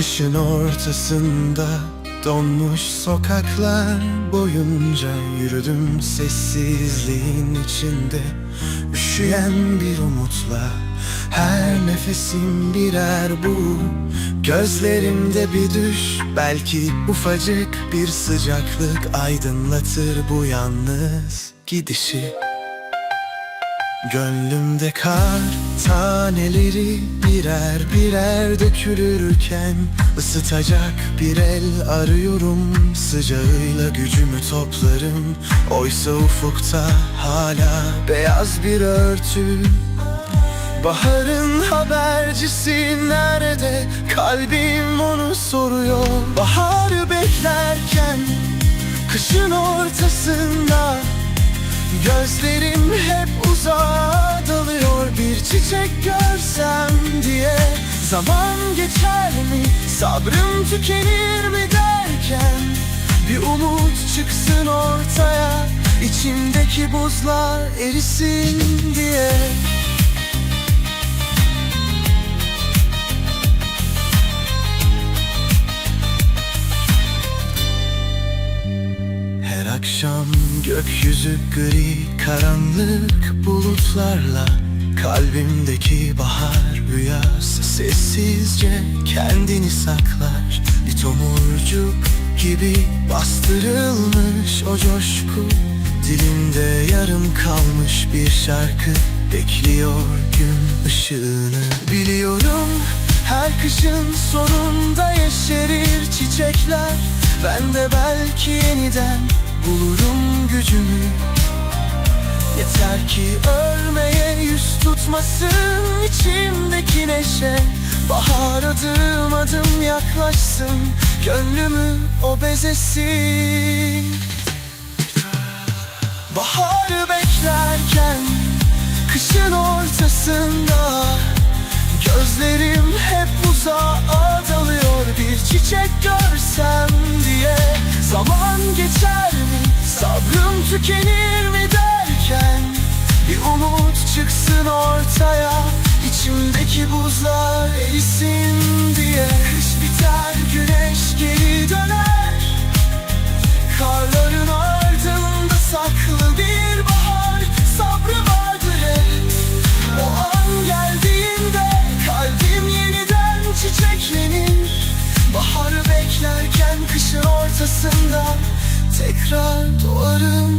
Kışın ortasında donmuş sokaklar boyunca yürüdüm sessizliğin içinde. Üşüyen bir umutla her nefesim birer bu. Gözlerimde bir düş belki ufacık bir sıcaklık aydınlatır bu yalnız gidişi Gönlümde kar taneleri birer birer dökülürken ısıtacak bir el arıyorum. Sıcağıyla gücümü toplarım. Oysa ufukta hala beyaz bir örtü. Baharın habercisi nerede? Kalbim onu soruyor. Baharı beklerken Kışın ortasında Gözlerim görsem diye Zaman geçer mi? Sabrım tükenir mi derken Bir umut çıksın ortaya İçimdeki buzlar erisin diye Her akşam gökyüzü gri karanlık bulutlarla Kalbimdeki bahar rüyası sessizce kendini saklar. Bir tomurcuk gibi bastırılmış o coşku. Dilimde yarım kalmış bir şarkı Bekliyor gün ışığını. Biliyorum her kışın sonunda yeşerir çiçekler. Ben de belki yeniden bulurum gücümü Yeter ki ölmeye yüz tutmasın içimdeki neşe. Bahar adım adım yaklaşsın Gönlümü o bezesin Baharı beklerken Kışın ortasında Gözlerim hep uzağa dalıyor. Bir çiçek görsem diye Zaman geçer mi? Sabrım tükenir Buzlar erisin diye Kış biter güneş geri döner. Karların ardında saklı bir bahar Sabrı vardır hep. O an geldiğinde kalbim yeniden çiçeklenir. Baharı beklerken kışın ortasında Tekrar doğarım